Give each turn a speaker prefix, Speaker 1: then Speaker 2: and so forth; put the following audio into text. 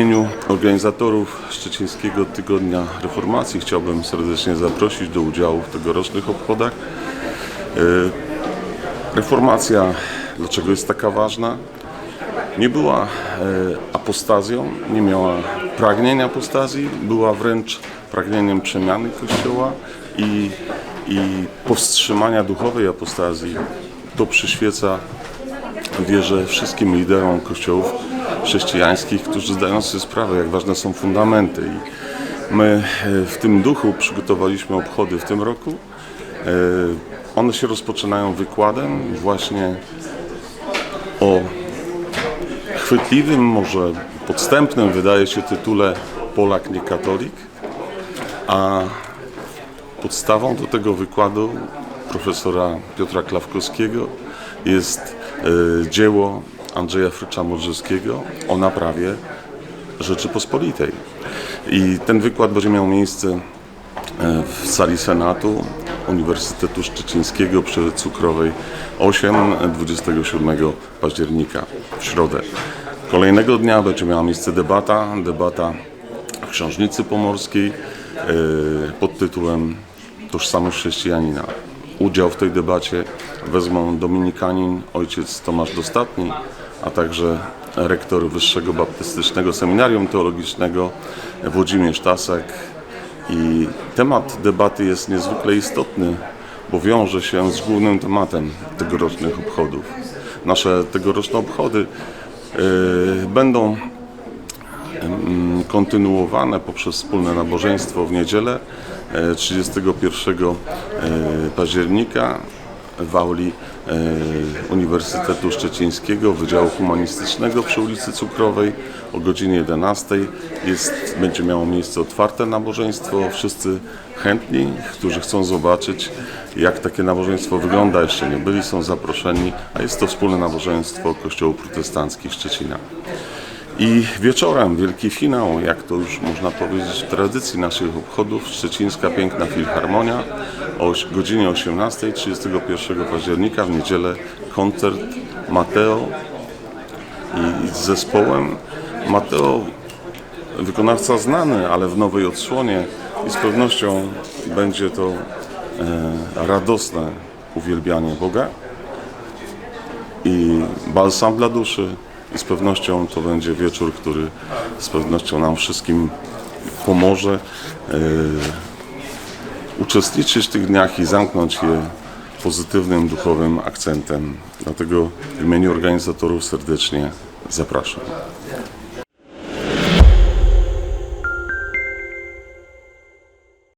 Speaker 1: imieniu organizatorów Szczecińskiego Tygodnia Reformacji chciałbym serdecznie zaprosić do udziału w tegorocznych obchodach. E, Reformacja, dlaczego jest taka ważna? Nie była e, apostazją, nie miała pragnienia apostazji, była wręcz pragnieniem przemiany Kościoła i, i powstrzymania duchowej apostazji. To przyświeca wierzę wszystkim liderom kościołów chrześcijańskich, którzy zdają sobie sprawę, jak ważne są fundamenty. I my e, w tym duchu przygotowaliśmy obchody w tym roku. E, One się rozpoczynają wykładem właśnie o chwytliwym, może podstępnym, wydaje się, tytule Polak nie katolik, a podstawą do tego wykładu profesora Piotra Klawkowskiego jest e, dzieło Andrzeja Frycza Modrzewskiego o naprawie Rzeczypospolitej. I ten wykład będzie miał miejsce e, w sali Senatu Uniwersytetu Szczecińskiego przy Cukrowej 8 27 października w środę. Kolejnego dnia będzie miała miejsce debata, debata Książnicy Pomorskiej e, pod tytułem Tożsamość chrześcijanina. Udział w tej debacie wezmą dominikanin ojciec Tomasz Dostatni, a także rektor Wyższego Baptystycznego Seminarium Teologicznego Włodzimierz Tasek. I temat debaty jest niezwykle istotny, bo wiąże się z głównym tematem tegorocznych obchodów. Nasze tegoroczne obchody e, będą kontynuowane poprzez wspólne nabożeństwo w niedzielę e, 31 e, października w auli e, Uniwersytetu Szczecińskiego Wydziału Humanistycznego przy ulicy Cukrowej o godzinie 11 jest, będzie miało miejsce otwarte nabożeństwo. Wszyscy chętni, którzy chcą zobaczyć jak takie nabożeństwo wygląda, jeszcze nie byli, są zaproszeni, a jest to wspólne nabożeństwo Kościołów Protestanckich Szczecina. I wieczorem wielki finał, jak to już można powiedzieć w tradycji naszych obchodów, Szczecińska Piękna Filharmonia o godzinie 18, 31 października w niedzielę koncert Mateo i z zespołem. Mateo, wykonawca znany, ale w nowej odsłonie i z pewnością będzie to e, radosne uwielbianie Boga i balsam dla duszy i z pewnością to będzie wieczór, który z pewnością nam wszystkim pomoże e, uczestniczyć w tych dniach i zamknąć je pozytywnym duchowym akcentem. Dlatego w imieniu organizatorów serdecznie zapraszam.